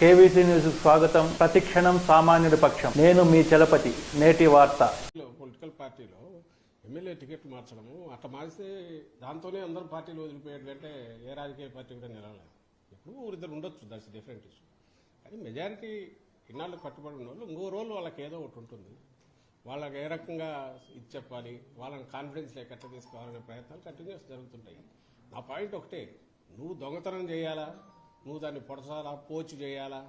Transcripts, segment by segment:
KVC news స్వాగతం. ప్రతిక్షణం సామాన్యుడి పక్షం. నేను మీ చలపతి. నేటి వార్త. పొలిటికల్ పార్టీలో ఎమ్మెల్యే టికెట్ మార్చడము అట్లా మార్చితే దాంతోనే అందరూ పార్టీలు వదిలిపోయేటంటే ఏ రాజకీయ పార్టీ కూడా నిలవలేదు. ఇప్పుడు ఊరిద్దరు ఉండొచ్చు దట్స్ డిఫరెంట్ ఇష్యూ కానీ మెజారిటీ ఇన్నాళ్ళు కట్టుబడి ఉన్న వాళ్ళు ఇంకో రోజు వాళ్ళకి ఏదో ఒకటి ఉంటుంది. వాళ్ళకి ఏ రకంగా ఇది చెప్పాలి వాళ్ళని కాన్ఫిడెన్స్ లేక ఎట్లా తీసుకోవాలనే ప్రయత్నాలు కంటిన్యూస్ జరుగుతుంటాయి. నా పాయింట్ ఒకటే నువ్వు దొంగతనం చేయాలా? నువ్వు దాన్ని పొడసాలా పోచి చేయాలా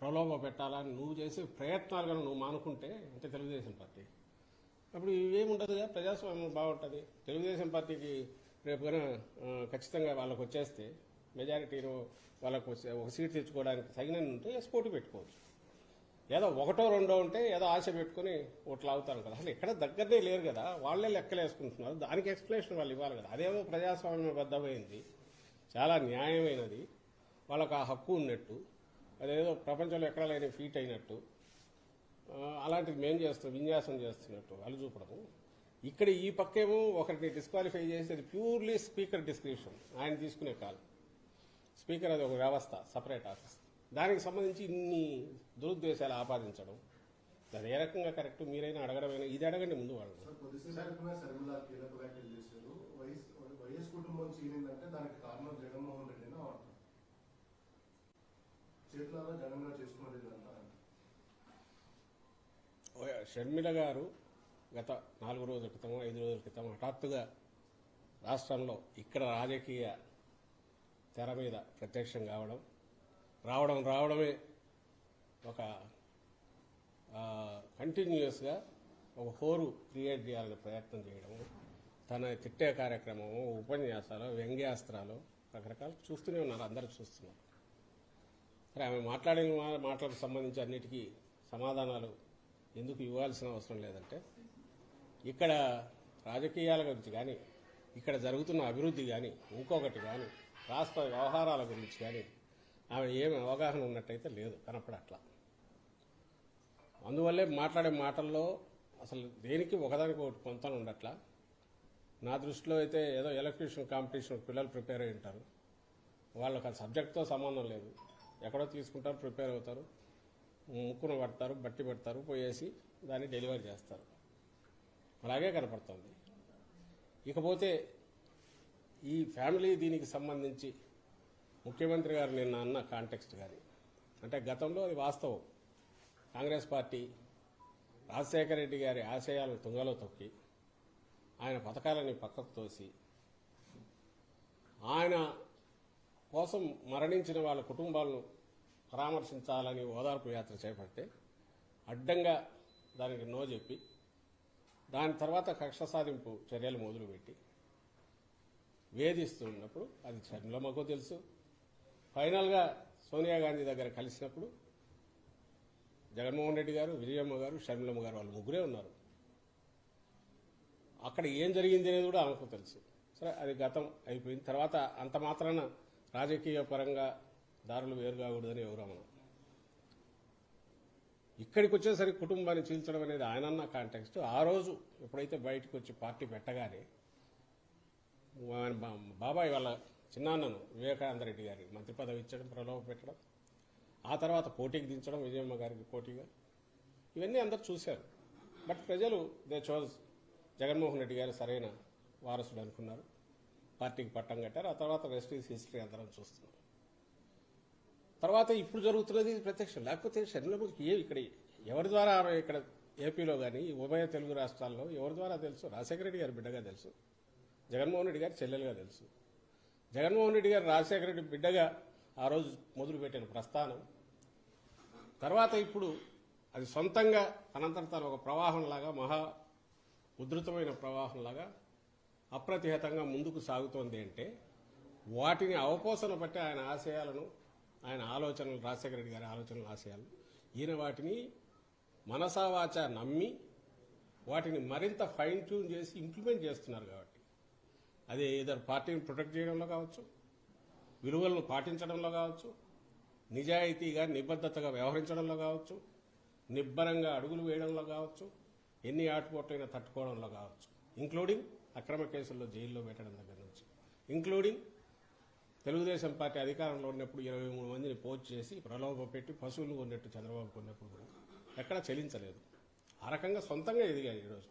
ప్రలోభ పెట్టాలా నువ్వు చేసే ప్రయత్నాలు కనుక నువ్వు మానుకుంటే అంటే తెలుగుదేశం పార్టీ. అప్పుడు ఏముండదుగా ప్రజాస్వామ్యం బాగుంటుంది. తెలుగుదేశం పార్టీకి రేపు కనుక ఖచ్చితంగా వాళ్ళకు వచ్చేస్తే మెజారిటీలో వాళ్ళకు ఒక సీట్ తెచ్చుకోవడానికి తగిన ఉంటే పోటీ పెట్టుకోవచ్చు. ఏదో ఒకటో రెండో ఉంటే ఏదో ఆశ పెట్టుకుని ఓట్లు అవుతారు కదా. అసలు ఎక్కడ దగ్గరనే లేరు కదా. వాళ్ళే లెక్కలు వేసుకుంటున్నారు దానికి ఎక్స్ప్లెనేషన్ వాళ్ళు ఇవ్వాలి కదా. అదేమో ప్రజాస్వామ్యం బద్దమైంది చాలా న్యాయమైనది. వాళ్ళకు ఆ హక్కు ఉన్నట్టు అదేదో ప్రపంచంలో ఎక్కడ లేని ఫీట్ అయినట్టు అలాంటిది మేం చేస్తాం విన్యాసం చేస్తున్నట్టు అలు చూపడము. ఇక్కడ ఈ పక్కేమో ఒకరిని డిస్క్వాలిఫై చేసి అది ప్యూర్లీ స్పీకర్ డిస్క్రిప్షన్ ఆయన తీసుకునే కాల్ స్పీకర్ అది ఒక వ్యవస్థ సపరేట్ ఆఫీస్ దానికి సంబంధించి ఇన్ని దురుద్దేశాలు ఆపాదించడం. దాని ఏ రకంగా కరెక్ట్ మీరైనా అడగడమైనా ఇది అడగండి ముందు వాళ్ళు. వైఎస్ కుటుంబం దానికి కారణం జగన్మోహన్ రెడ్డి చేతులారా జగన్ గారు చేసుకున్నది ఇదంతా. షర్మిల గారు గత నాలుగు రోజుల క్రితం ఐదు రోజుల క్రితం హఠాత్తుగా రాష్ట్రంలో ఇక్కడ రాజకీయ తెర మీద ప్రత్యక్షం కావడం రావడం రావడమే ఒక కంటిన్యూస్గా ఒక హోరు క్రియేట్ చేయాలనే ప్రయత్నం చేయడము తన తిట్టే కార్యక్రమము ఉపన్యాసాలు వ్యంగ్యాస్త్రాలు రకరకాలు చూస్తూనే ఉన్నారు అందరూ చూస్తున్నారు. మరి ఆమె మాట్లాడిన మా- మాటలకు సంబంధించి అన్నిటికీ సమాధానాలు ఎందుకు ఇవ్వాల్సిన అవసరం లేదంటే ఇక్కడ రాజకీయాల గురించి కానీ ఇక్కడ జరుగుతున్న అభివృద్ధి కానీ ఇంకొకటి కానీ రాష్ట్ర వ్యవహారాల గురించి కానీ ఆమె ఏమి అవగాహన ఉన్నట్టయితే లేదు కనపడట్లా. అందువల్లే మాట్లాడే మాటల్లో అసలు దేనికి ఒకదానికి ఒకటి పొంతన ఉండట్లా. నా దృష్టిలో అయితే ఏదో ఎలక్ట్రీషియన్ కాంపిటీషన్ పిల్లలు ప్రిపేర్ అయి ఉంటారు. వాళ్ళకి ఆ సబ్జెక్ట్తో సంబంధం లేదు. ఎక్కడో తీసుకుంటారు ప్రిపేర్ అవుతారు ముక్కున పడతారు బట్టి పెడతారు పోయేసి దాన్ని డెలివరీ చేస్తారు. అలాగే కనపడుతుంది. ఇకపోతే ఈ ఫ్యామిలీ దీనికి సంబంధించి ముఖ్యమంత్రి గారు నిన్న అన్న కాంటెక్స్ట్ కానీ అంటే గతంలో అది వాస్తవం. కాంగ్రెస్ పార్టీ రాజశేఖర రెడ్డి గారి ఆశయాలను తుంగలో తొక్కి ఆయన పథకాలని పక్కకు తోసి ఆయన కోసం మరణించిన వాళ్ళ కుటుంబాలను పరామర్శించాలని ఓదార్పు యాత్ర చేపడితే అడ్డంగా దానికి నో చెప్పి దాని తర్వాత కక్ష సాధింపు చర్యలు మొదలుపెట్టి వేధిస్తూ ఉన్నప్పుడు అది చంద్రమ్మకు తెలుసు. ఫైనల్గా సోనియా గాంధీ దగ్గర కలిసినప్పుడు జగన్మోహన్ రెడ్డి గారు విజయమ్మ గారు షర్మిలమ్మ గారు వాళ్ళు ముగ్గురే ఉన్నారు. అక్కడ ఏం జరిగింది అనేది కూడా ఆమెకు తెలుసు. సరే అది గతం అయిపోయింది. తర్వాత అంత మాత్రాన రాజకీయ పరంగా దారులు వేరు కాకూడదని ఎవరు ఇక్కడికి వచ్చేసరికి కుటుంబాన్ని చీల్చడం అనేది ఆయనన్న కాంటెక్స్ట్. ఆ రోజు ఎప్పుడైతే బయటకు వచ్చి పార్టీ పెట్టగానే ఆయన బా- బాబాయ్ వాళ్ళ చిన్నాన్నను వివేకానంద రెడ్డి గారికి మంత్రి పదవి ఇచ్చడం ప్రలోభ పెట్టడం ఆ తర్వాత పోటీకి దించడం విజయమ్మ గారికి పోటీగా ఇవన్నీ అందరు చూశారు. బట్ ప్రజలు దే చోజ్ జగన్మోహన్ రెడ్డి గారు సరైన వారసుడు అనుకున్నారు. పార్టీకి పట్టం కట్టారు. ఆ తర్వాత రెస్ట్ ఈస్ హిస్టరీ అందరం చూస్తున్నాం. తర్వాత ఇప్పుడు జరుగుతున్నది ప్రత్యక్షం. లేకపోతే షర్మిలమ్మకి ఏ ఇక్కడ ఎవరి ద్వారా ఆమె ఇక్కడ ఏపీలో కానీ ఉభయ తెలుగు రాష్ట్రాల్లో ఎవరి ద్వారా తెలుసు? రాజశేఖర రెడ్డి గారి బిడ్డగా తెలుసు. జగన్మోహన్ రెడ్డి గారి చెల్లెలుగా తెలుసు. జగన్మోహన్ రెడ్డి గారు రాజశేఖర రెడ్డి బిడ్డగా ఆ రోజు మొదలుపెట్టిన ప్రస్థానం. తర్వాత ఇప్పుడు అది సొంతంగా అనంతరం తన ఒక ప్రవాహంలాగా మహా ఉధృతమైన ప్రవాహంలాగా అప్రతిహతంగా ముందుకు సాగుతోంది అంటే వాటిని అవపోసన బట్టి ఆయన ఆశయాలను ఆయన ఆలోచనలు రాజశేఖర రెడ్డి గారి ఆలోచనలు ఆశయాలు ఈయన వాటిని మనసావాచ నమ్మి వాటిని మరింత ఫైన్ ట్యూన్ చేసి ఇంప్లిమెంట్ చేస్తున్నారు కాబట్టి. అది ఇద్దరు పార్టీని ప్రొటెక్ట్ చేయడంలో కావచ్చు విలువలను పాటించడంలో కావచ్చు నిజాయితీగా నిబద్ధతగా వ్యవహరించడంలో కావచ్చు నిబ్బరంగా అడుగులు వేయడంలో కావచ్చు ఎన్ని ఆటుపోట్లైనా తట్టుకోవడంలో కావచ్చు ఇంక్లూడింగ్ అక్రమ కేసుల్లో జైల్లో పెట్టడం దగ్గర నుంచి. ఇంక్లూడింగ్ తెలుగుదేశం పార్టీ అధికారంలో ఉన్నప్పుడు ఇరవై మూడు మందిని పోస్ట్ చేసి ప్రలోభ పెట్టి పశువులు కొన్నట్టు చంద్రబాబు కొన్నప్పుడు కూడా ఎక్కడా చెల్లించలేదు. ఆ రకంగా సొంతంగా ఎదిగాయి ఈరోజు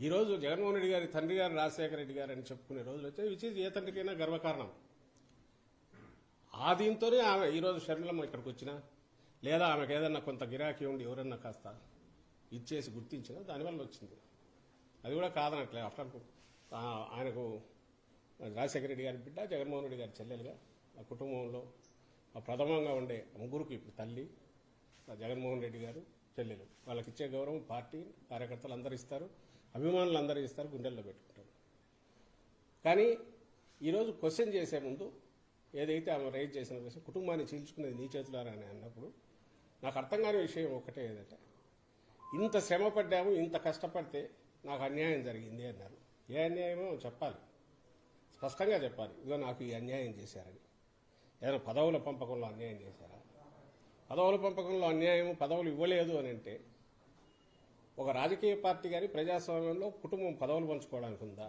ఈరోజు జగన్మోహన్ రెడ్డి గారి తండ్రి గారు రాజశేఖర రెడ్డి గారు అని చెప్పుకునే రోజులు వచ్చాయి విచ్ ఏ తండ్రికైనా గర్వకారణం. ఆ దీంతోనే ఆమె ఈరోజు షర్మిలమ్మ ఇక్కడికి వచ్చినా లేదా ఆమెకు ఏదన్నా కొంత గిరాకీ ఉండి ఎవరన్నా కాస్త ఇచ్చేసి గుర్తించినా దానివల్ల వచ్చింది. అది కూడా కాదనట్లే ఆఫ్టర్ ఆయనకు రాజశేఖర రెడ్డి గారి బిడ్డ జగన్మోహన్ రెడ్డి గారి చెల్లెలుగా ఆ కుటుంబంలో ఆ ప్రథమంగా ఉండే ముగ్గురుకి ఇప్పుడు తల్లి జగన్మోహన్ రెడ్డి గారు చెల్లెలు. వాళ్ళకి ఇచ్చే గౌరవం పార్టీ కార్యకర్తలు అందరూ ఇస్తారు అభిమానులు అందరూ ఇస్తారు గుండెల్లో పెట్టుకుంటారు. కానీ ఈరోజు క్వశ్చన్ చేసే ముందు ఏదైతే ఆమె రైజ్ చేసిన విషయం కుటుంబాన్ని చీల్చుకునేది నీ చేతులారా అని అన్నప్పుడు నాకు అర్థం కాని విషయం ఒకటే ఏదంటే ఇంత శ్రమ పడ్డాము ఇంత కష్టపడితే నాకు అన్యాయం జరిగింది అన్నారు. ఏ అన్యాయమో చెప్పాలి. స్పష్టంగా చెప్పాలి. ఇదో నాకు ఈ అన్యాయం చేశారని. ఏదైనా పదవుల పంపకంలో అన్యాయం చేశారా? పదవుల పంపకంలో అన్యాయం పదవులు ఇవ్వలేదు అని అంటే ఒక రాజకీయ పార్టీ కానీ ప్రజాస్వామ్యంలో కుటుంబం పదవులు పంచుకోవడానికి ఉందా?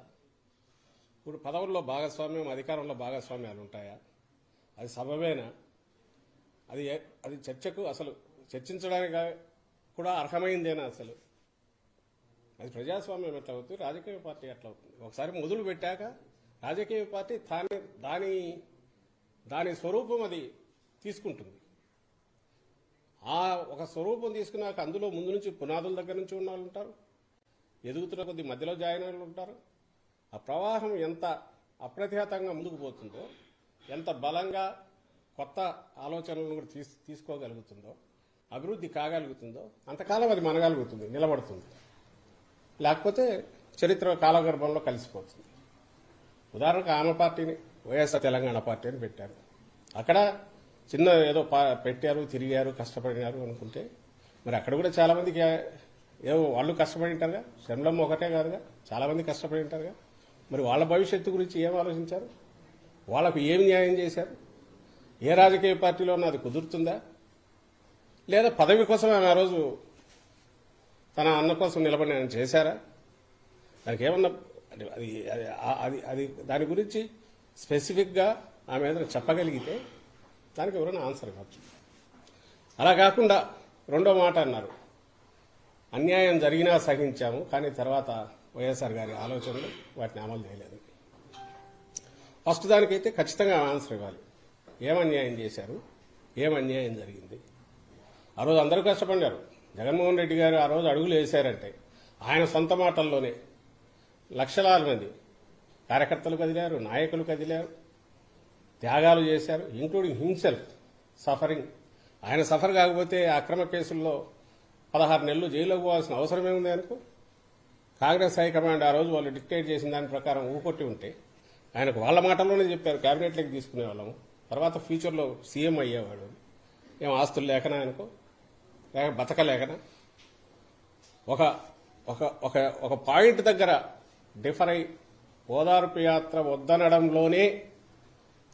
ఇప్పుడు పదవుల్లో భాగస్వామ్యం అధికారంలో భాగస్వామ్యాలు ఉంటాయా? అది సబమేనా అది అది చర్చకు అసలు చర్చించడానికి కూడా అర్హమైందేనా అసలు? అది ప్రజాస్వామ్యం ఎట్లా అవుతుంది? రాజకీయ పార్టీ ఎట్లా అవుతుంది? ఒకసారి మొదలు పెట్టాక రాజకీయ పార్టీ దాని దాని దాని స్వరూపం అది తీసుకుంటుంది. ఆ ఒక స్వరూపం తీసుకున్నాక అందులో ముందు నుంచి పునాదుల దగ్గర నుంచి ఉన్న వాళ్ళు ఉంటారు. ఎదుగుతున్న కొద్ది మధ్యలో జాయిన్ అయిన వాళ్ళు ఉంటారు. ఆ ప్రవాహం ఎంత అప్రతిహతంగా ముందుకు పోతుందో ఎంత బలంగా కొత్త ఆలోచనలను కూడా తీసుకోగలుగుతుందో అభివృద్ధి కాగలుగుతుందో అంతకాలం అది మనగలుగుతుంది నిలబడుతుంది. లేకపోతే చరిత్ర కాలగర్భంలో కలిసిపోతుంది. ఉదాహరణకు ఆమె పార్టీని వైఎస్ఆర్ తెలంగాణ పార్టీ అని పెట్టారు. అక్కడ చిన్న ఏదో పా- పెట్టారు తిరిగారు కష్టపడినారు అనుకుంటే మరి అక్కడ కూడా చాలా మందికి ఏవో వాళ్ళు కష్టపడి ఉంటారుగా? శమలమ్మ ఒకటే కాదుగా? చాలా మంది కష్టపడి ఉంటారుగా? మరి వాళ్ళ భవిష్యత్తు గురించి ఏం ఆలోచించారు? వాళ్ళకు ఏం న్యాయం చేశారు? ఏ రాజకీయ పార్టీలో ఉన్నా అది కుదురుతుందా? లేదా పదవి కోసం ఆమె ఆ రోజు తన అన్న కోసం నిలబడి ఆయన చేశారా? దానికి ఏమన్నా అంటే అది అది అది దాని గురించి స్పెసిఫిక్గా ఆమె ఏదైనా చెప్పగలిగితే దానికి ఎవరైనా ఆన్సర్ ఇవ్వచ్చు అలా కాకుండా రెండో మాట అన్నారు. అన్యాయం జరిగినా సహించాము కానీ తర్వాత వైఎస్ఆర్ గారి ఆలోచనలు వాటిని అమలు చేయలేదు. ఫస్ట్ దానికైతే ఖచ్చితంగా ఆన్సర్ ఇవ్వాలి. ఏం అన్యాయం చేశారు? ఏం అన్యాయం జరిగింది? ఆ రోజు అందరూ కష్టపడ్డారు జగన్మోహన్ రెడ్డి గారు ఆ రోజు అడుగులు వేశారంటే ఆయన సొంత మాటల్లోనే లక్షలాది మంది కార్యకర్తలు కదిలారు నాయకులు కదిలారు త్యాగాలు చేశారు ఇంక్లూడింగ్ హిమ్సెల్ఫ్ సఫరింగ్ ఆయన సఫర్ కాకపోతే అక్రమ కేసుల్లో పదహారు నెలలు జైల్లో పోవాల్సిన అవసరమే ఉంది అనుకో కాంగ్రెస్ హైకమాండ్ ఆ రోజు వాళ్ళు డిక్టేట్ చేసిన దాని ప్రకారం ఊకొట్టి ఉంటే ఆయనకు వాళ్ళ మాటల్లోనే చెప్పారు క్యాబినెట్లోకి తీసుకునే వాళ్ళము. తర్వాత ఫ్యూచర్లో సీఎం అయ్యేవాడు. ఏం ఆస్తులు లేకనా అనుకో లేక బతకలేకనా ఒక ఒక ఒక ఒక పాయింట్ దగ్గర డిఫర్ అయి ఓదార్పు యాత్ర వద్దనడంలోనే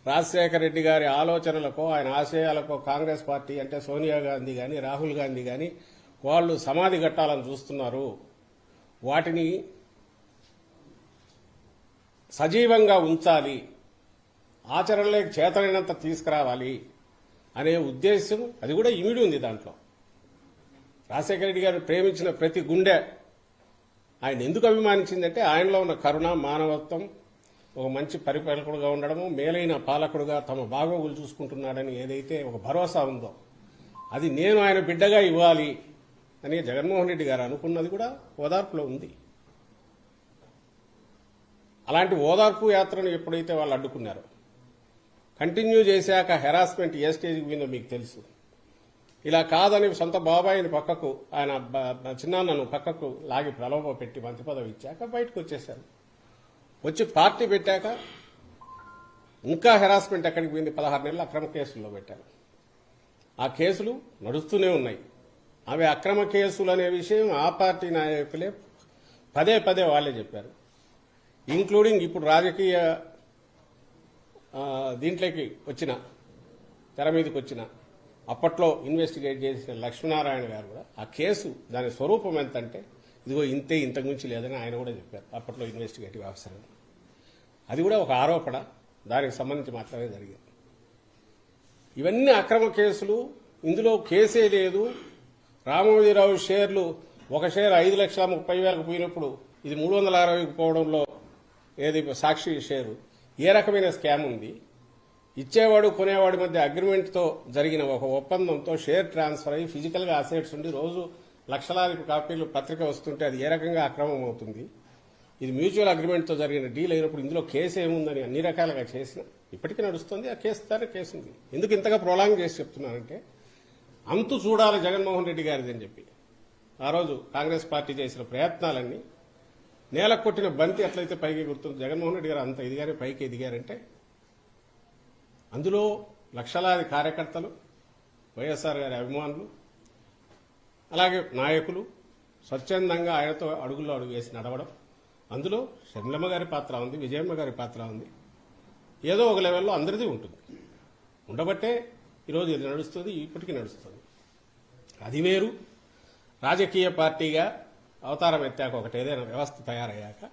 రాజశేఖర రెడ్డి గారి ఆలోచనలకో ఆయన ఆశయాలకో కాంగ్రెస్ పార్టీ అంటే సోనియా గాంధీ కానీ రాహుల్ గాంధీ కానీ వాళ్ళు సమాధి కట్టాలని చూస్తున్నారు. వాటిని సజీవంగా ఉంచాలి. ఆచరణలోకి చేతనైనంత తీసుకురావాలి అనే ఉద్దేశం అది కూడా ఇమిడి ఉంది దాంట్లో. రాజశేఖర రెడ్డి గారు ప్రేమించిన ప్రతి గుండె ఆయన ఎందుకు అభిమానించిందంటే ఆయనలో ఉన్న కరుణ మానవత్వం ఒక మంచి పరిపాలకుడుగా ఉండడము మేలైన పాలకుడుగా తమ బాగోగులు చూసుకుంటున్నాడని ఏదైతే ఒక భరోసా ఉందో అది నేను ఆయన బిడ్డగా ఇవ్వాలి అని జగన్మోహన్ రెడ్డి గారు అనుకున్నది కూడా ఓదార్పులో ఉంది. అలాంటి ఓదార్పు యాత్రను ఎప్పుడైతే వాళ్ళు అడ్డుకున్నారో కంటిన్యూ చేశాక హెరాస్మెంట్ ఏ స్టేజ్కి పోయిందో మీకు తెలుసు. ఇలా కాదని సొంత బాబాయిని పక్కకు ఆయన చిన్నాన్నను పక్కకు లాగి ప్రలోభ పెట్టి మంత్రి పదవి ఇచ్చాక బయటకు వచ్చేశారు. వచ్చి పార్టీ పెట్టాక ఇంకా హెరాస్మెంట్ ఎక్కడికి పోయింది? పదహారు నెలలు అక్రమ కేసుల్లో పెట్టారు. ఆ కేసులు నడుస్తూనే ఉన్నాయి. అవి అక్రమ కేసులు అనే విషయం ఆ పార్టీ నాయకులే పదే పదే వాళ్ళే చెప్పారు. ఇంక్లూడింగ్ ఇప్పుడు రాజకీయ దీంట్లోకి వచ్చిన తెర మీదకి వచ్చిన అప్పట్లో ఇన్వెస్టిగేట్ చేసిన లక్ష్మీనారాయణ గారు కూడా ఆ కేసు దాని స్వరూపం ఎంతంటే ఇదిగో ఇంతే ఇంతకుమించి లేదని ఆయన కూడా చెప్పారు. అప్పట్లో ఇన్వెస్టిగేటివ్ ఆఫీసర్ అది కూడా ఒక ఆరోపణ. దానికి సంబంధించి మాత్రమే జరిగింది. ఇవన్నీ అక్రమ కేసులు. ఇందులో కేసే లేదు. రామోజీరావు షేర్లు ఒక షేర్ ఐదు లక్షల ముప్పై వేలకు పోయినప్పుడు ఇది మూడు వందల అరవైకి పోవడంలో ఏది సాక్షి షేరు? ఏ రకమైన స్కామ్ ఉంది? ఇచ్చేవాడు కొనేవాడి మధ్య అగ్రిమెంట్తో జరిగిన ఒక ఒప్పందంతో షేర్ ట్రాన్స్ఫర్ అయ్యి ఫిజికల్గా అసెట్స్ ఉండి రోజు లక్షలాది కాపీలు పత్రిక వస్తుంటే అది ఏ రకంగా అక్రమం అవుతుంది? ఇది మ్యూచువల్ అగ్రిమెంట్తో జరిగిన డీల్ అయినప్పుడు ఇందులో కేసు ఏముందని అన్ని రకాలుగా చేసిన ఇప్పటికీ నడుస్తుంది ఆ కేసు దాని కేసు ఉంది ఎందుకు ఇంతగా ప్రొలాంగ్ చేసి చెప్తున్నానంటే అంతు చూడాలి జగన్మోహన్ రెడ్డి గారిది అని చెప్పి. ఆ రోజు కాంగ్రెస్ పార్టీ చేసిన ప్రయత్నాలన్నీ నేల కొట్టిన బంతి ఎట్లయితే పైకి గుర్తుంది జగన్మోహన్ రెడ్డి గారు అంత ఎదిగారే పైకి ఎదిగారంటే అందులో లక్షలాది కార్యకర్తలు వైఎస్ఆర్ గారి అభిమానులు అలాగే నాయకులు స్వచ్ఛందంగా ఆయనతో అడుగుల్లో అడుగు వేసి నడవడం. అందులో షర్మిలమ్మ గారి పాత్ర ఉంది విజయమ్మ గారి పాత్ర ఉంది. ఏదో ఒక లెవెల్లో అందరిది ఉంటుంది. ఉండబట్టే ఈరోజు ఇది నడుస్తుంది ఇప్పటికీ నడుస్తుంది. అది వేరు. రాజకీయ పార్టీగా అవతారం ఎత్తాక ఒకటి ఏదైనా వ్యవస్థ తయారయ్యాక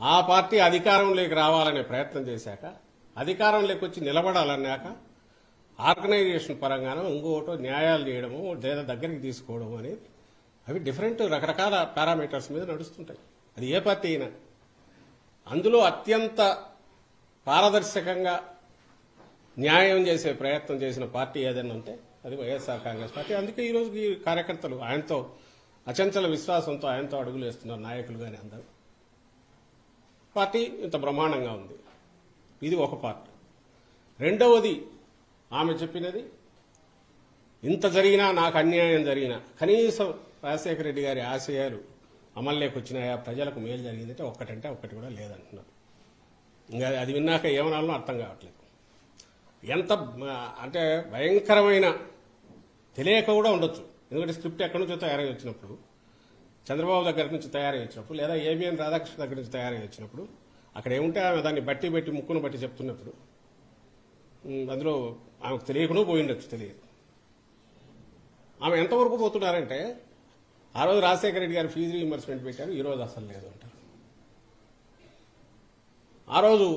ఆ పార్టీ అధికారంలోకి రావాలనే ప్రయత్నం చేశాక అధికారంలోకి వచ్చి నిలబడాలన్నాక ఆర్గనైజేషన్ పరంగానో ఇంకోటో న్యాయాలు చేయడము లేదా దగ్గరికి తీసుకోవడం అనేది అవి డిఫరెంట్ రకరకాల పారామీటర్స్ మీద నడుస్తుంటాయి. అది ఏ పార్టీ అయినా. అందులో అత్యంత పారదర్శకంగా న్యాయం చేసే ప్రయత్నం చేసిన పార్టీ ఏదైనా ఉంటే అది వైఎస్ఆర్ కాంగ్రెస్ పార్టీ. అందుకే ఈరోజు ఈ కార్యకర్తలు ఆయనతో అచంచల విశ్వాసంతో ఆయనతో అడుగులు వేస్తున్నారు నాయకులు కానీ అందరూ. పార్టీ ఇంత బ్రహ్మాండంగా ఉంది. ఇది ఒక పార్ట్. రెండవది ఆమె చెప్పినది ఇంత జరిగినా నాకు అన్యాయం జరిగినా కనీసం రాజశేఖర రెడ్డి గారి ఆశయాలు అమల్లోకి వచ్చినాయా ప్రజలకు మేలు జరిగిందంటే ఒక్కటంటే ఒక్కటి కూడా లేదంటున్నారు. ఇంకా అది విన్నాక ఏమనాలో అర్థం కావట్లేదు. ఎంత అంటే భయంకరమైన తెలియక కూడా ఉండొచ్చు. ఎందుకంటే స్క్రిప్ట్ ఎక్కడి నుంచో తయారై వచ్చినప్పుడు చంద్రబాబు దగ్గర నుంచి తయారై వచ్చినప్పుడు లేదా ఏబిఎన్ రాధాకృష్ణ దగ్గర నుంచి తయారై వచ్చినప్పుడు అక్కడ ఏముంటే ఆమె దాన్ని బట్టి బట్టి ముక్కును బట్టి చెప్తున్నప్పుడు అందులో ఆమెకు తెలియకుండా పోయిండొచ్చు తెలియదు. ఆమె ఎంతవరకు పోతున్నారంటే ఆ రోజు రాజశేఖర రెడ్డి గారు ఫీజు రీఇంబర్స్మెంట్ పెట్టారు ఈ రోజు అసలు లేదు అంటారు. ఆ రోజు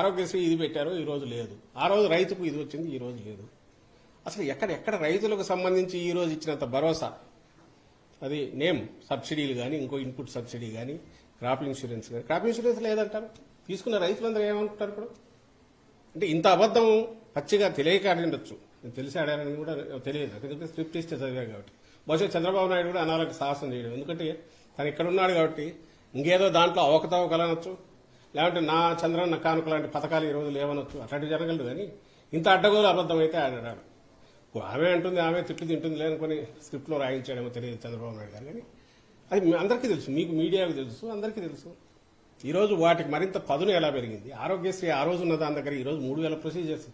ఆరోగ్యశ్రీ ఇది పెట్టారు ఈ రోజు లేదు. ఆ రోజు రైతుకు ఇది వచ్చింది ఈ రోజు లేదు. అసలు ఎక్కడ ఎక్కడ రైతులకు సంబంధించి ఈ రోజు ఇచ్చినంత భరోసా? అది నేమ్ సబ్సిడీలు కానీ ఇంకో ఇన్పుట్ సబ్సిడీ కానీ క్రాప్ ఇన్సూరెన్స్. కానీ క్రాప్ ఇన్సూరెన్స్ లేదంటారు? తీసుకున్న రైతులందరూ ఏమనుకుంటారు ఇప్పుడు? అంటే ఇంత అబద్ధం పచ్చిగా తెలియక ఆడిండొచ్చు తెలిసి ఆడారని కూడా తెలియదు. ఎందుకంటే స్క్రిప్ట్ ఇస్తే చదివాను కాబట్టి. బహుశా చంద్రబాబు నాయుడు కూడా అనాలకు సాహసం చేయడం. ఎందుకంటే తను ఇక్కడ ఉన్నాడు కాబట్టి ఇంకేదో దాంట్లో అవకతవకలనొచ్చు లేదంటే నా చంద్రన్న కానుక లాంటి పథకాలు ఈ రోజు లేవనొచ్చు అట్లాంటివి జరగలేదు కానీ ఇంత అడ్డగోలు అబద్ధం అయితే ఆడాడు ఆమె అంటుంది ఆమె తిట్లు తింటుంది లేనుకొని స్క్రిప్ట్లో రాయించాడేమో తెలియదు చంద్రబాబు నాయుడు గారు. కానీ అది అందరికీ తెలుసు మీకు మీడియాకు తెలుసు అందరికీ తెలుసు. ఈరోజు వాటికి మరింత పదును ఎలా పెరిగింది? ఆరోగ్యశ్రీ ఆ రోజు ఉన్న దాని దగ్గర ఈరోజు మూడు వేల ప్రొసీజర్స్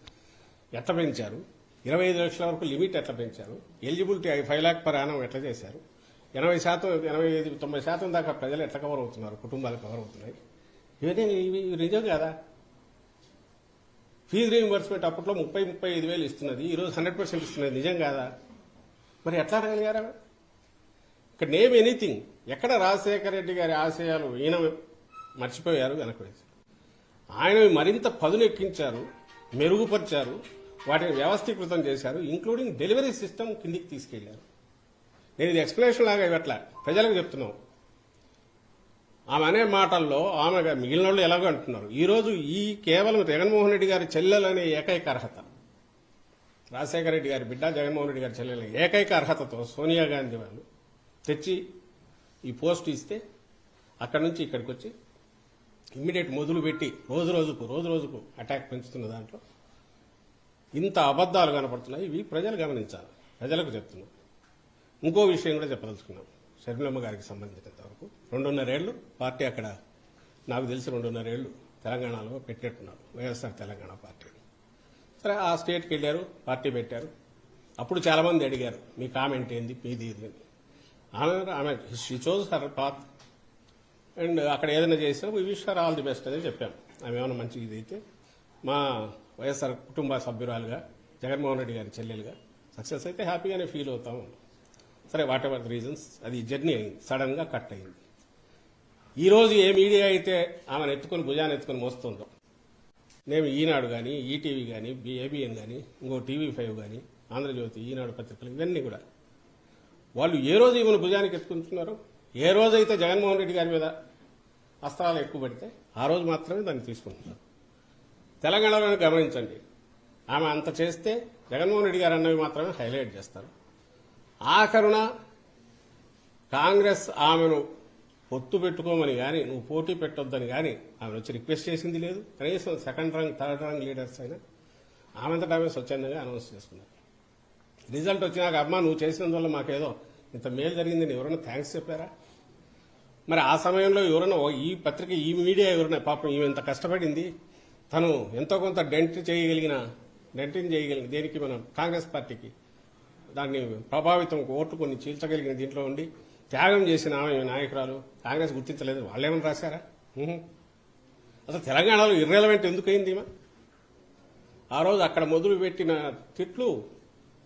ఎట్లా పెంచారు? ఇరవై ఐదు లక్షల వరకు లిమిట్ ఎట్లా పెంచారు? Eligibility five lakh per annum ఎట్లా చేశారు? ఎనభై శాతం ఎనభై ఐదు తొంభై శాతం దాకా ప్రజలు ఎట్లా కవర్ అవుతున్నారు? కుటుంబాలు కవర్ అవుతున్నాయి. ఇవన్నీ ఇవి నిజం కాదా? ఫీజు రీఇంబర్స్మెంట్ అప్పట్లో ముప్పై ముప్పై ఐదు వేలు ఇస్తున్నది ఈరోజు హండ్రెడ్ పర్సెంట్ ఇస్తున్నది నిజం కాదా? మరి ఎట్లా అడగలిగారా ఇక్కడ నేమ్ ఎనీథింగ్ ఎక్కడ రాజశేఖర రెడ్డి గారి ఆశయాలు ఈయన మర్చిపోయారు వెనక్కి ఆయన మరింత పదునెక్కించారు మెరుగుపరిచారు వాటిని వ్యవస్థీకృతం చేశారు ఇంక్లూడింగ్ డెలివరీ సిస్టమ్ కిందికి తీసుకెళ్ళారు. నేను ఇది ఎక్స్ప్లెనేషన్ లాగా ఇవ్వట్లా. ప్రజలకు చెప్తున్నాం. ఆమె అనే మాటల్లో ఆమె మిగిలిన వాళ్ళు ఎలాగో అంటున్నారు. ఈరోజు ఈ కేవలం జగన్మోహన్ రెడ్డి గారి చెల్లెలనే ఏకైక అర్హత. రాజశేఖర రెడ్డి గారి బిడ్డ జగన్మోహన్ రెడ్డి గారి చెల్లెల ఏకైక అర్హతతో సోనియా గాంధీ వాళ్ళు తెచ్చి ఈ పోస్ట్ ఇస్తే అక్కడి నుంచి ఇక్కడికి వచ్చి ఇమ్మీడియట్ మొదలు పెట్టి రోజు రోజుకు రోజు రోజుకు అటాక్ పెంచుతున్న దాంట్లో ఇంత అబద్ధాలు కనపడుతున్నాయి. ఇవి ప్రజలు గమనించాలి. ప్రజలకు చెప్తున్నాం. ఇంకో విషయం కూడా చెప్పదలుచుకున్నాం. షర్మిలమ్మ గారికి సంబంధించినంత వరకు రెండున్నరేళ్ళు పార్టీ అక్కడ నాకు తెలిసి రెండున్నరేళ్ళు తెలంగాణలో పెట్టేట్టున్నారు వైఎస్ఆర్ తెలంగాణ పార్టీ. సరే ఆ స్టేట్కి వెళ్ళారు పార్టీ పెట్టారు. అప్పుడు చాలామంది అడిగారు మీ కామెంట్ ఏంది? మీది ఇది అని. ఆమె ఆమె she chose her path and అక్కడ ఏదైనా చేసినా we wish her all the best అని చెప్పాం. ఆమె ఏమైనా మంచి ఇది అయితే మా వైఎస్ఆర్ కుటుంబ సభ్యురాలుగా జగన్మోహన్ రెడ్డి గారి చెల్లెలుగా సక్సెస్ అయితే హ్యాపీగానే ఫీల్ అవుతాము సరే వాట్ ఎవర్ రీజన్స్ అది జర్నీ అయింది. సడన్గా కట్ అయింది. ఈరోజు ఏ మీడియా అయితే ఆమెను ఎత్తుకొని భుజాన్ని ఎత్తుకొని మోస్తుందో నేను ఈనాడు కానీ ఈటీవీ కానీ ఏబిఎన్ కానీ ఇంకో టీవీ ఫైవ్ కానీ ఆంధ్రజ్యోతి ఈనాడు పత్రికలు ఇవన్నీ కూడా వాళ్ళు ఏ రోజు ఈమెను భుజానికి ఎత్తుకుంటున్నారు? ఏ రోజైతే జగన్మోహన్ రెడ్డి గారి మీద అస్త్రాలు ఎక్కువ పడితే ఆ రోజు మాత్రమే దాన్ని తీసుకుంటున్నారు. తెలంగాణలో గమనించండి. ఆమె అంత చేస్తే జగన్మోహన్ రెడ్డి గారు అన్నవి మాత్రమే హైలైట్ చేస్తారు. ఆఖరున కాంగ్రెస్ ఆమెను పొత్తు పెట్టుకోమని కానీ నువ్వు పోటీ పెట్టొద్దని కానీ ఆమె వచ్చి రిక్వెస్ట్ చేసింది లేదు. కనీసం second rank third rank leaders అయినా ఆమెంతటా ఆమె స్వచ్ఛందంగా అనౌన్స్ చేసుకున్నారు. రిజల్ట్ వచ్చినాక అమ్మా నువ్వు చేసినందువల్ల మాకేదో ఇంత మేలు జరిగిందని ఎవరైనా థ్యాంక్స్ చెప్పారా? మరి ఆ సమయంలో ఎవరైనా ఓ ఈ పత్రిక ఈ మీడియా ఎవరైనా పాపం ఈమె ఇంత కష్టపడింది తను ఎంతో కొంత డెంట్ చేయగలిగిన డెంటింగ్ చేయగలిగిన దేనికి మనం? కాంగ్రెస్ పార్టీకి. దాన్ని ప్రభావితం ఓట్లు కొన్ని చీల్చగలిగిన దీంట్లో ఉండి త్యాగం చేసిన ఆమె నాయకురాలు. కాంగ్రెస్ గుర్తించలేదు. వాళ్ళేమని రాశారా? అసలు తెలంగాణలో ఇర్రెలవెంట్ ఎందుకు అయింది ఆ రోజు అక్కడ మొదలు పెట్టిన తిట్లు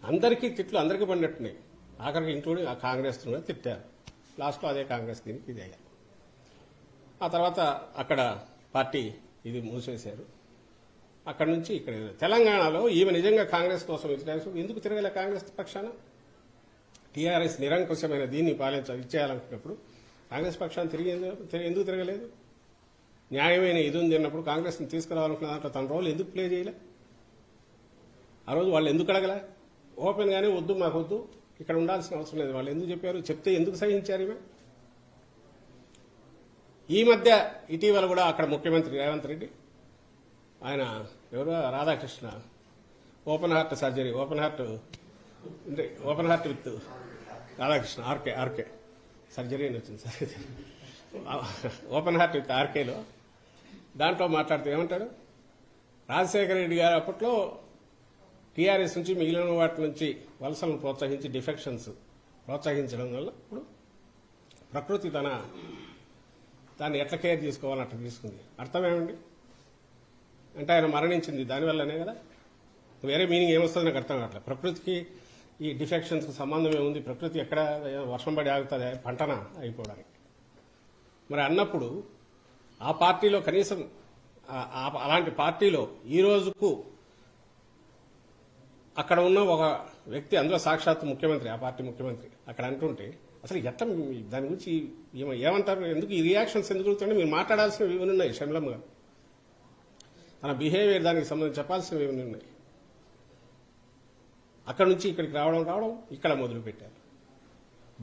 అందరికీ తిట్లు అందరికీ పడినట్టున్నాయి. ఆఖరికి ఇంక్లూడింగ్ ఆ కాంగ్రెస్ తిట్టారు. లాస్ట్లో అదే కాంగ్రెస్ దీనికి ఇది అయ్యారు. ఆ తర్వాత అక్కడ పార్టీ ఇది మూసేశారు. అక్కడ నుంచి ఇక్కడ తెలంగాణలో ఈమె నిజంగా కాంగ్రెస్ కోసం ఇచ్చిన ఎందుకు తిరగలే కాంగ్రెస్ పక్షాన? టీఆర్ఎస్ నిరంకుశమైన దీన్ని పాలించాలి ఇచ్చేయాలనుకున్నప్పుడు కాంగ్రెస్ పక్షాన్ని తిరిగి ఎందుకు తిరిగి- ఎందుకు తిరగలేదు? న్యాయమైన ఇది ఉంది అన్నప్పుడు కాంగ్రెస్ని తీసుకురావాలనుకున్న దాంట్లో తన రోల్ ఎందుకు ప్లే చేయలే? ఆ రోజు వాళ్ళు ఎందుకు అడగలే? ఓపెన్ గానే వద్దు మాకు వద్దు ఇక్కడ ఉండాల్సిన అవసరం లేదు. వాళ్ళు ఎందుకు చెప్పారు? చెప్తే ఎందుకు సహించారు ఈమె ఈ మధ్య ఇటీవల కూడా అక్కడ ముఖ్యమంత్రి రేవంత్ రెడ్డి ఆయన ఎవరు? Radhakrishna. Open heart surgery open heart అంటే open heart with Radhakrishna RK RK. Surgery అని వచ్చింది సార్ ఓపెన్ హార్ట్ విత్ ఆర్కేలో. దాంట్లో మాట్లాడుతూ ఏమంటాడు రాజశేఖర రెడ్డి గారు అప్పట్లో టీఆర్ఎస్ నుంచి మిగిలిన వాటి నుంచి వలసలను ప్రోత్సహించి డిఫెక్షన్స్ ప్రోత్సహించడం వల్ల ఇప్పుడు ప్రకృతి తన దాన్ని ఎట్లా కేర్ తీసుకోవాలని అట్లా తీసుకుంది. అర్థమేమండి? అంటే ఆయన మరణించింది దానివల్లనే కదా? వేరే మీనింగ్ ఏమొస్తుంది నాకు అర్థం కావట్లేదు. ప్రకృతికి ఈ డిఫెక్షన్స్కి సంబంధం ఏముంది? ప్రకృతి ఎక్కడ వర్షం పడి ఆగుతుంది? పంటన అయిపోవడానికి. మరి అన్నప్పుడు ఆ పార్టీలో కనీసం ఆ- అలాంటి పార్టీలో ఈ రోజుకు అక్కడ ఉన్న ఒక వ్యక్తి అందులో సాక్షాత్ ముఖ్యమంత్రి ఆ పార్టీ ముఖ్యమంత్రి. అక్కడ అంటుంటే అసలు ఎట్లా మీ- దాని గురించి ఏమంటారు? ఎందుకు ఈ రియాక్షన్స్ ఎందుకు జరుగుతుంటే మీరు మాట్లాడాల్సినవి ఇవన్నీ ఉన్నాయి షమ్లమ్మ గారు. తన బిహేవియర్ దానికి సంబంధించి చెప్పాల్సినవి ఇవన్నీ ఉన్నాయి. అక్కడ నుంచి ఇక్కడికి రావడం రావడం ఇక్కడ మొదలు పెట్టారు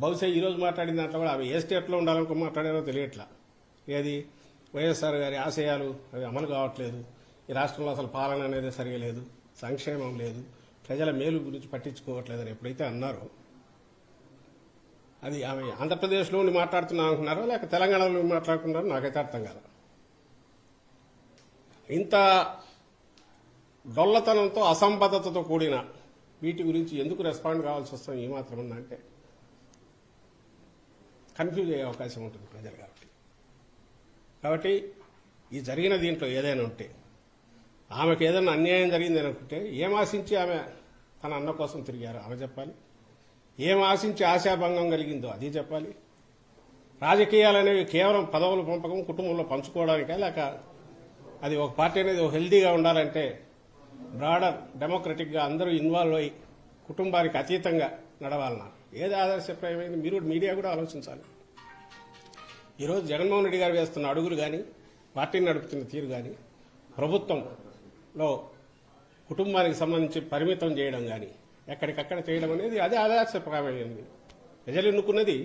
బహుశా ఈరోజు మాట్లాడిన దాంట్లో కూడా అవి ఏ స్టేట్లో ఉండాలనుకో మాట్లాడారో తెలియట్లా. ఏది? వైఎస్ఆర్ గారి ఆశయాలు అవి అమలు కావట్లేదు. ఈ రాష్ట్రంలో అసలు పాలన అనేది సరిగా లేదు సంక్షేమం లేదు. ప్రజల మేలు గురించి పట్టించుకోవట్లేదని ఎప్పుడైతే అన్నారో అది ఆమె ఆంధ్రప్రదేశ్లో ఉండి మాట్లాడుతున్నా అనుకున్నారో లేక తెలంగాణలో మాట్లాడుకున్నారో నాకైతే అర్థం కాదు. ఇంత డొల్లతనంతో అసంబద్ధతతో కూడిన వీటి గురించి ఎందుకు రెస్పాండ్ కావాల్సి వస్తాం ఏమాత్రం ఉందంటే కన్ఫ్యూజ్ అయ్యే అవకాశం ఉంటుంది ప్రజలు కాబట్టి. కాబట్టి ఈ జరిగిన దీంట్లో ఏదైనా ఉంటే ఆమెకు ఏదైనా అన్యాయం జరిగింది అనుకుంటే ఏం ఆశించి ఆమె తన అన్న కోసం తిరిగారు? ఆమె చెప్పాలి. ఏం ఆశించి ఆశాభంగం కలిగిందో అది చెప్పాలి. రాజకీయాలు అనేవి కేవలం పదవులు పంపకం కుటుంబంలో పంచుకోవడానికే? లేక అది ఒక పార్టీ అనేది హెల్దీగా ఉండాలంటే బ్రాడర్ డెమోక్రటిక్గా అందరూ ఇన్వాల్వ్ అయ్యి కుటుంబానికి అతీతంగా నడవాలన్నా. ఏది ఆదర్శప్రాయమైంది? మీరు మీడియా కూడా ఆలోచించాలి. ఈరోజు జగన్మోహన్ రెడ్డి గారు వేస్తున్న అడుగులు కానీ పార్టీని నడుపుతున్న తీరు కానీ ప్రభుత్వం లో కుటుంబానికి సంబంధించి పరిమితం చేయడం కానీ ఎక్కడికక్కడ చేయడం అనేది అదే ఆదర్శప్రాయమైంది ప్రజలు ఎన్నుకున్నది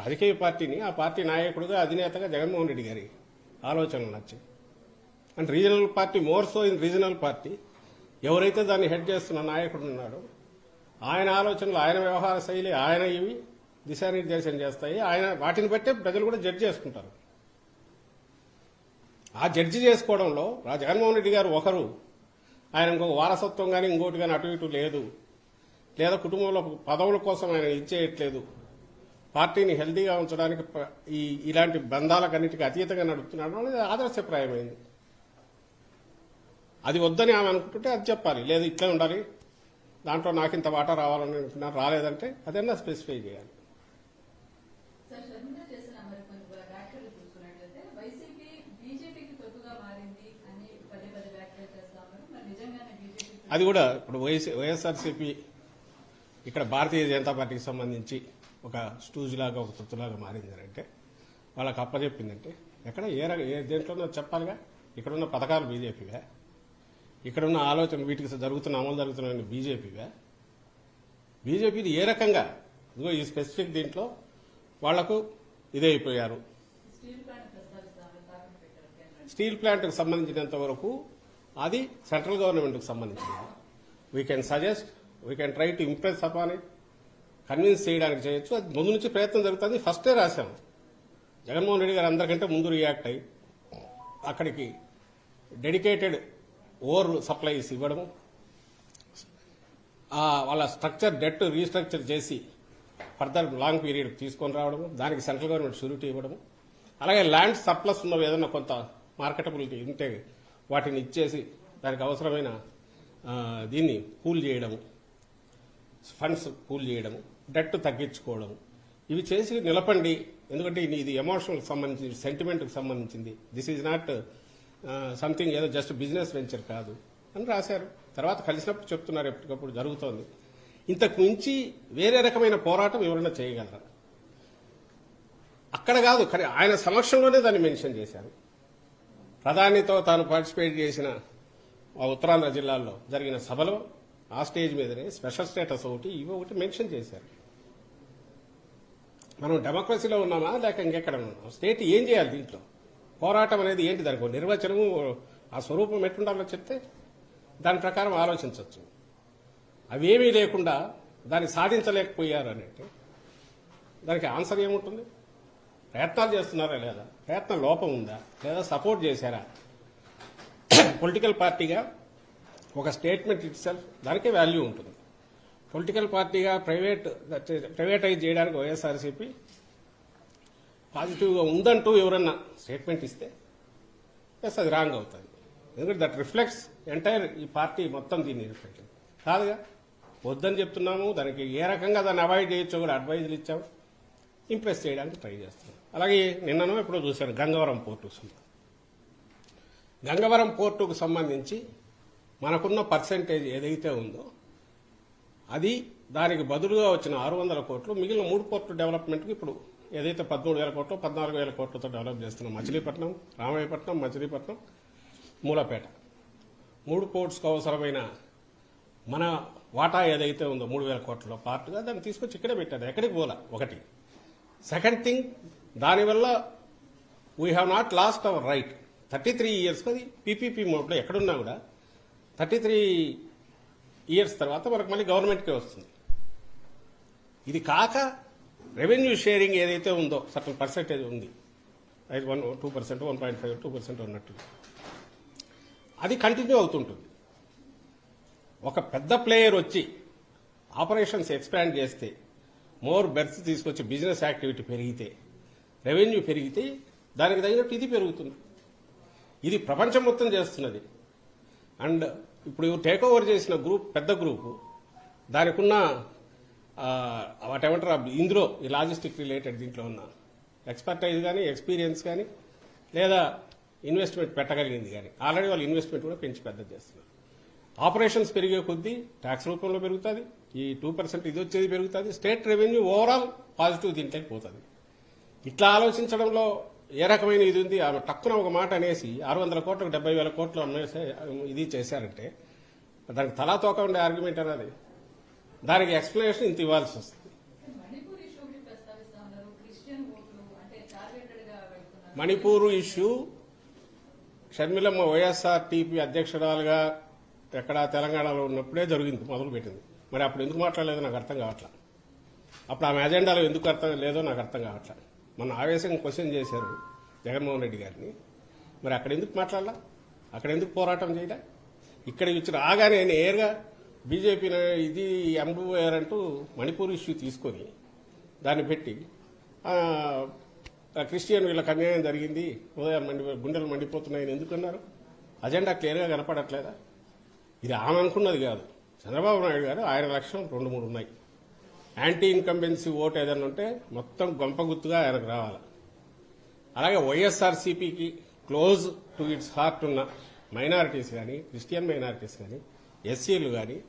రాజకీయ పార్టీని ఆ పార్టీ నాయకుడిగా అధినేతగా జగన్మోహన్ రెడ్డి గారి ఆలోచనలు నచ్చాయి. And regional party more so in regional party ఎవరైతే దాన్ని హెడ్ చేస్తున్న నాయకుడు ఉన్నాడో ఆయన ఆలోచనలు ఆయన వ్యవహార శైలి ఆయన ఇవి దిశానిర్దేశం చేస్తాయి. ఆయన వాటిని బట్టే ప్రజలు కూడా జడ్జ్ చేసుకుంటారు. ఆ జడ్జి చేసుకోవడంలో రా జగన్మోహన్ రెడ్డి గారు ఒకరు. ఆయన ఇంకొక వారసత్వం కానీ ఇంకోటి కానీ అటు ఇటు లేదు. లేదా కుటుంబంలో పదవుల కోసం ఆయన ఇచ్చేయట్లేదు పార్టీని హెల్దీగా ఉంచడానికి ఈ ఇలాంటి బంధాలకన్నిటికీ అతీతంగా నడుపుతున్నాడు అనేది ఆదర్శప్రాయమైంది. అది వద్దని ఆమె అనుకుంటుంటే అది చెప్పాలి. లేదు ఇట్లే ఉండాలి. దాంట్లో నాకు ఇంత వాటా రావాలని అనుకున్నాను రాలేదంటే అదన్నా స్పెసిఫై చేయాలి సార్ షర్మిల చేసిన మరి కొన్ని వ్యాఖ్యలు చూసుకున్నట్లయితే వైసీపీ బీజేపీకి తొత్తుగా మారింది అని పదే పదే వ్యాఖ్యలు అది కూడా ఇప్పుడు వైఎస్ వైఎస్ఆర్సీపీ ఇక్కడ భారతీయ జనతా పార్టీకి సంబంధించి ఒక స్టూజ్ లాగా ఒక తొత్తులాగా మారింది అంటే వాళ్ళకి అప్పచెప్పిందంటే ఎక్కడ ఏ రక ఏ దేంట్లోనో చెప్పాలిగా? ఇక్కడున్న పథకాలు బీజేపీవే. ఇక్కడున్న ఆలోచన వీటికి జరుగుతున్న అమలు జరుగుతున్న బీజేపీవే. బీజేపీది ఏ రకంగా? ఇదిగో ఈ స్పెసిఫిక్ దీంట్లో వాళ్ళకు పెట్టారు కేంద్రం స్టీల్ ప్లాంట్కి సంబంధించినంత వరకు అది సెంట్రల్ గవర్నమెంట్కి సంబంధించింది. We can suggest we can try to impress upon it convince చేయడానికి చేయొచ్చు. అది ముందు నుంచి ప్రయత్నం జరుగుతుంది. ఫస్టే రాశాము జగన్మోహన్ రెడ్డి గారు అందరికంటే ముందు రియాక్ట్ అయ్యి అక్కడికి డెడికేటెడ్ ఓవర్ సప్లైస్ ఇవ్వడము వాళ్ళ స్ట్రక్చర్ డెట్ రీస్ట్రక్చర్ చేసి ఫర్దర్ లాంగ్ పీరియడ్ తీసుకొని రావడము దానికి సెంట్రల్ గవర్నమెంట్ షూరిటీ ఇవ్వడము. అలాగే ల్యాండ్ సర్ప్లస్ ఉన్నవి ఏదైనా కొంత మార్కెటబిలిటీ ఉంటే వాటిని ఇచ్చేసి దానికి అవసరమైన దీన్ని కూల్ చేయడము ఫండ్స్ కూల్ చేయడము డెట్ తగ్గించుకోవడము. ఇవి చేసి నిలపండి. ఎందుకంటే ఇది- ఎమోషనల్ సంబంధించి సెంటిమెంట్కి సంబంధించింది. దిస్ ఈజ్ నాట్ సంథింగ్ ఏదో జస్ట్ బిజినెస్ వెంచర్ కాదు అని రాశారు. తర్వాత కలిసినప్పుడు చెప్తున్నారు ఎప్పటికప్పుడు జరుగుతోంది. ఇంతకు మించి వేరే రకమైన పోరాటం ఎవరైనా చేయగలరా? అక్కడ కాదు కానీ ఆయన సమక్షంలోనే దాన్ని మెన్షన్ చేశారు. ప్రధానితో తాను పార్టిసిపేట్ చేసిన ఆ ఉత్తరాంధ్ర జిల్లాల్లో జరిగిన సభలో ఆ స్టేజ్ మీదనే స్పెషల్ స్టేటస్ ఒకటి ఇవి ఒకటి మెన్షన్ చేశారు. మనం డెమోక్రసీలో ఉన్నామా? లేక ఇంకెక్కడ ఉన్నాం స్టేట్ ఏం చేయాలి దీంట్లో? పోరాటం అనేది ఏంటి దానికి? నిర్వచనము ఆ స్వరూపం ఎట్టుండాలో చెప్తే దాని ప్రకారం ఆలోచించవచ్చు అవేమీ లేకుండా దాన్ని సాధించలేకపోయారు అని అంటే దానికి ఆన్సర్ ఏముంటుంది? ప్రయత్నాలు చేస్తున్నారా లేదా? ప్రయత్నం లోపం ఉందా? లేదా సపోర్ట్ చేశారా? పొలిటికల్ పార్టీగా ఒక స్టేట్మెంట్ ఇట్ దానికే వాల్యూ ఉంటుంది. పొలిటికల్ పార్టీగా ప్రైవేట్ ప్రైవేటైజ్ చేయడానికి వైఎస్ఆర్సీపీ పాజిటివ్గా ఉందంటూ ఎవరన్నా స్టేట్మెంట్ ఇస్తే ఎస్ అది రాంగ్ అవుతుంది. ఎందుకంటే దట్ రిఫ్లెక్ట్స్ ఎంటైర్ ఈ పార్టీ మొత్తం దీన్ని రిఫ్లెక్ట్ కాదుగా? వద్దని చెప్తున్నాము దానికి ఏ రకంగా దాన్ని అవాయిడ్ చేయొచ్చో కూడా అడ్వైజులు ఇచ్చాము. ఇంప్రెస్ చేయడానికి ట్రై చేస్తున్నాం అలాగే నిన్ననో ఎప్పుడో చూశాను గంగవరం పోర్టుకు సంబంధించి. గంగవరం పోర్టుకు సంబంధించి మనకున్న పర్సెంటేజ్ ఏదైతే ఉందో అది దానికి బదులుగా వచ్చిన ఆరు వందల కోట్లు మిగిలిన మూడు పోర్టు డెవలప్మెంట్కి ఇప్పుడు ఏదైతే పదమూడు వేల కోట్లు పద్నాలుగు వేల కోట్లతో డెవలప్ చేస్తున్నాం. మచిలీపట్నం రామాయపట్నం మచిలీపట్నం మూలపేట. మూడు పోర్ట్స్కు అవసరమైన మన వాటా ఏదైతే ఉందో మూడు వేల కోట్లలో పార్ట్గా దాన్ని తీసుకొచ్చి ఇక్కడే పెట్టారు. ఎక్కడికి పోలా? ఒకటి. సెకండ్ థింగ్ దానివల్ల we have not lost our right thirty three years అది పీపీపీ మోడ్లో ఎక్కడున్నా కూడా థర్టీ త్రీ ఇయర్స్ తర్వాత మనకు మళ్ళీ గవర్నమెంట్కే వస్తుంది. ఇది కాక రెవెన్యూ షేరింగ్ ఏదైతే ఉందో సర్టన్ పర్సెంటేజ్ ఉంది. అది one two percent one point five two percent ఉన్నట్టు అది కంటిన్యూ అవుతుంటుంది. ఒక పెద్ద ప్లేయర్ వచ్చి ఆపరేషన్స్ ఎక్స్పాండ్ చేస్తే మోర్ బెర్త్స్ తీసుకొచ్చి బిజినెస్ యాక్టివిటీ పెరిగితే రెవెన్యూ పెరిగితే దానికి తగినట్టు ఇది పెరుగుతుంది. ఇది ప్రపంచం మొత్తం చేస్తున్నది. అండ్ ఇప్పుడు టేక్ ఓవర్ చేసిన గ్రూప్ పెద్ద గ్రూపు దానికి ఉన్న ఇందులో ఈ లాజిస్టిక్ రిలేటెడ్ దీంట్లో ఉన్న ఎక్స్పర్టైజ్ కానీ ఎక్స్పీరియన్స్ కానీ లేదా ఇన్వెస్ట్మెంట్ పెట్టగలిగింది కానీ ఆల్రెడీ వాళ్ళు ఇన్వెస్ట్మెంట్ కూడా పెంచి పెద్ద చేస్తున్నారు. ఆపరేషన్స్ పెరిగే కొద్దీ ట్యాక్స్ రూపంలో పెరుగుతుంది ఈ టూ పర్సెంట్ ఇది వచ్చేది పెరుగుతుంది స్టేట్ రెవెన్యూ ఓవరాల్ పాజిటివ్ దీంట్లోకి పోతుంది. ఇట్లా ఆలోచించడంలో ఏ రకమైన ఇది ఉంది? ఆమె టక్కున ఒక మాట అనేసి ఆరు వందల కోట్లకు డెబ్బై వేల కోట్లు ఇది చేశారంటే దానికి తలా తోక ఉండే ఆర్గ్యుమెంట్ అనేది దానికి ఎక్స్ప్లెనేషన్ ఇంత ఇవ్వాల్సి వస్తుంది. మణిపూర్ ఇష్యూ షర్మిలమ్మ వైఎస్ఆర్ టీపీ అధ్యక్షురాలుగా ఎక్కడ తెలంగాణలో ఉన్నప్పుడే జరిగింది మొదలు పెట్టింది మరి అప్పుడు ఎందుకు మాట్లాడలేదో? నాకు అర్థం కావట్లా. అప్పుడు ఆమె అజెండాలో ఎందుకు అర్థం లేదో నాకు అర్థం కావట్లా. మన ఆవేశంగా క్వశ్చన్ చేశారు జగన్మోహన్ రెడ్డి గారిని. మరి అక్కడ ఎందుకు మాట్లాడాలా? అక్కడ ఎందుకు పోరాటం చేయలే? ఇక్కడ ఇచ్చిన ఆగానే నేరుగా బీజేపీ ఇది ఎంబూఆర్ అంటూ మణిపూర్ ఇష్యూ తీసుకొని దాన్ని పెట్టి క్రిస్టియన్ వీళ్ళకి అన్యాయం జరిగింది ఉదయం మండి గుండెలు మండిపోతున్నాయని ఎందుకన్నారు? అజెండా క్లియర్గా కనపడట్లేదా? ఇది ఆమె అనుకున్నది కాదు. చంద్రబాబు నాయుడు గారు ఆయన లక్ష్యం రెండు మూడు ఉన్నాయి. యాంటీ ఇన్కంబెన్సీ ఓట్ ఏదైనా ఉంటే మొత్తం గొంపగుత్తుగా ఆయనకు రావాలి. అలాగే వైఎస్ఆర్సీపీకి క్లోజ్ టు ఇట్స్ హార్ట్ ఉన్న మైనారిటీస్ కానీ క్రిస్టియన్ మైనారిటీస్ కానీ ఎస్సీలు కానీ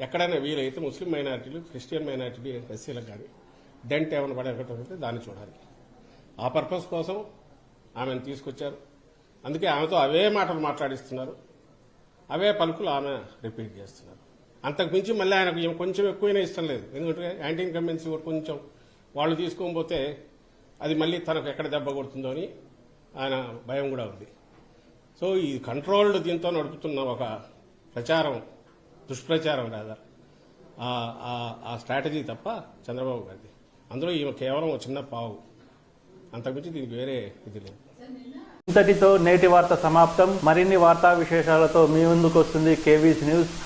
ఎక్కడైనా వీలైతే ముస్లిం మైనారిటీలు క్రిస్టియన్ మైనారిటీ ఎస్సీలకు కానీ డెంట్ ఏమైనా పడేటట్టు దాన్ని చూడాలి. ఆ పర్పస్ కోసం ఆమెను తీసుకొచ్చారు. అందుకే ఆమెతో అవే మాటలు మాట్లాడిస్తున్నారు. అవే పలుకులు ఆమె రిపీట్ చేస్తున్నారు. అంతకుమించి మళ్ళీ ఆయనకు కొంచెం ఎక్కువైనా ఇష్టం లేదు. ఎందుకంటే యాంటీ ఇన్కంబెన్సీ కూడా కొంచెం వాళ్ళు తీసుకోకపోతే అది మళ్ళీ తనకు ఎక్కడ దెబ్బ కొడుతుందో అని ఆయన భయం కూడా ఉంది. సో ఈ కంట్రోల్డ్ దీంతో నడుపుతున్న ఒక ప్రచారం దుష్ప్రచారం రాదా ఆ- స్ట్రాటజీ తప్ప చంద్రబాబు గారిది. అందులో ఈమె కేవలం ఒక చిన్న పావు. అంతకుమించి దీనికి వేరే ఇది లేదు. ఇంతటితో నేటి వార్త సమాప్తం. మరిన్ని వార్తా విశేషాలతో మీ ముందుకు వస్తుంది KV's news.